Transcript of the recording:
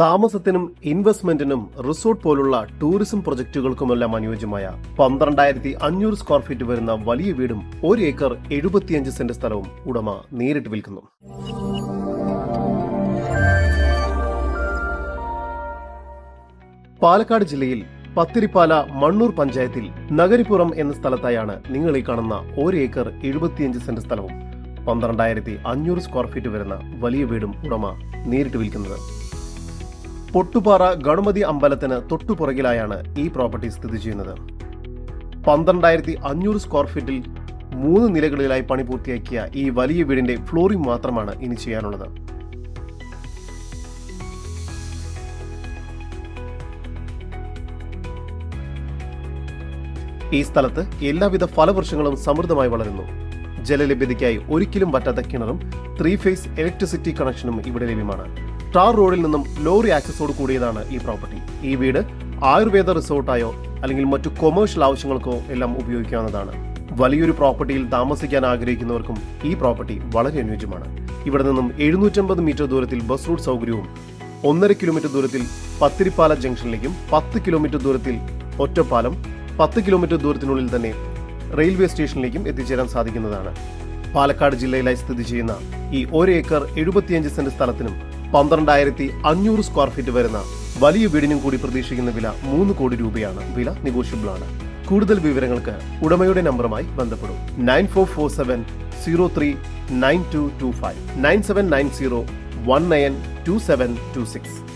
താമസത്തിനും ഇൻവെസ്റ്റ്മെന്റിനും resort പോലുള്ള tourism പ്രൊജക്ടുകൾക്കുമെല്ലാം അനുയോജ്യമായ പന്ത്രണ്ടായിരത്തി അഞ്ഞൂറ് സ്ക്വയർ ഫീറ്റ് വരുന്ന വലിയ വീടും ഒരു ഏക്കർ എഴുപത്തിയഞ്ച് സെന്റ് സ്ഥലവും ഉടമ നേരിട്ട് വിൽക്കുന്നു. പാലക്കാട് ജില്ലയിൽ പത്തിരിപ്പാല മണ്ണൂർ പഞ്ചായത്തിൽ നഗരിപ്പുറം എന്ന സ്ഥലത്തായാണ് നിങ്ങൾ ഈ കാണുന്ന ഒരു ഏക്കർ എഴുപത്തിയഞ്ച് സെന്റ് സ്ഥലവും പന്ത്രണ്ടായിരത്തി അഞ്ഞൂറ് സ്ക്വയർ ഫീറ്റ് വരുന്ന വലിയ വീടും ഉടമ നേരിട്ട് വിൽക്കുന്നത്. പൊട്ടുപാറ ഗണുമതി അമ്പലത്തിന് തൊട്ടുപുറകിലായാണ് ഈ പ്രോപ്പർട്ടി സ്ഥിതി ചെയ്യുന്നത്. പന്ത്രണ്ടായിരത്തി അഞ്ഞൂറ് സ്ക്വയർ ഫീറ്റിൽ മൂന്ന് നിലകളിലായി പണി പൂർത്തിയാക്കിയ ഈ വലിയ വീടിന്റെ ഫ്ലോറിംഗ് മാത്രമാണ് ഇനി ചെയ്യാനുള്ളത്. ഈ സ്ഥലത്ത് എല്ലാവിധ ഫലവൃക്ഷങ്ങളും സമൃദ്ധമായി വളരുന്നു. ജലലഭ്യതയ്ക്കായി ഒരിക്കലും പറ്റാത്ത കിണറും ത്രീ ഫേസ് ഇലക്ട്രിസിറ്റി കണക്ഷനും ഇവിടെ ലഭ്യമാണ്. ടാർ റോഡിൽ നിന്നും ലോറി ആക്സസോട് കൂടിയതാണ് ഈ പ്രോപ്പർട്ടി. ഈ വീട് ആയുർവേദ റിസോർട്ടായോ അല്ലെങ്കിൽ മറ്റു കൊമേഴ്ഷ്യൽ ആവശ്യങ്ങൾക്കോ എല്ലാം ഉപയോഗിക്കാവുന്നതാണ്. വലിയൊരു പ്രോപ്പർട്ടിയിൽ താമസിക്കാൻ ആഗ്രഹിക്കുന്നവർക്കും ഈ പ്രോപ്പർട്ടി വളരെ അനുയോജ്യമാണ്. ഇവിടെ നിന്നും എഴുന്നൂറ്റമ്പത് മീറ്റർ ദൂരത്തിൽ ബസ് റൂട്ട് സൗകര്യവും ഒന്നര കിലോമീറ്റർ ദൂരത്തിൽ പത്തിരിപ്പാല ജംഗ്ഷനിലേക്കും പത്ത് കിലോമീറ്റർ ദൂരത്തിൽ ഒറ്റപ്പാലം പത്ത് കിലോമീറ്റർ ദൂരത്തിനുള്ളിൽ തന്നെ റെയിൽവേ സ്റ്റേഷനിലേക്കും എത്തിച്ചേരാൻ സാധിക്കുന്നതാണ്. പാലക്കാട് ജില്ലയിലായി സ്ഥിതി ചെയ്യുന്ന ഈ ഒരു ഏക്കർ എഴുപത്തിയഞ്ച് സെന്റ് സ്ഥലത്തിനും പന്ത്രണ്ടായിരത്തി അഞ്ഞൂറ് സ്ക്വയർ ഫീറ്റ് വരുന്ന വലിയ വീടിനും കൂടി പ്രതീക്ഷിക്കുന്ന വില മൂന്ന് കോടി രൂപയാണ്. വില നെഗോഷ്യബിൾ ആണ്. കൂടുതൽ വിവരങ്ങൾക്ക് ഉടമയുടെ നമ്പറുമായി ബന്ധപ്പെടും. Nine four four seven zero three nine two two five nine seven nine zero one nine two seven two six.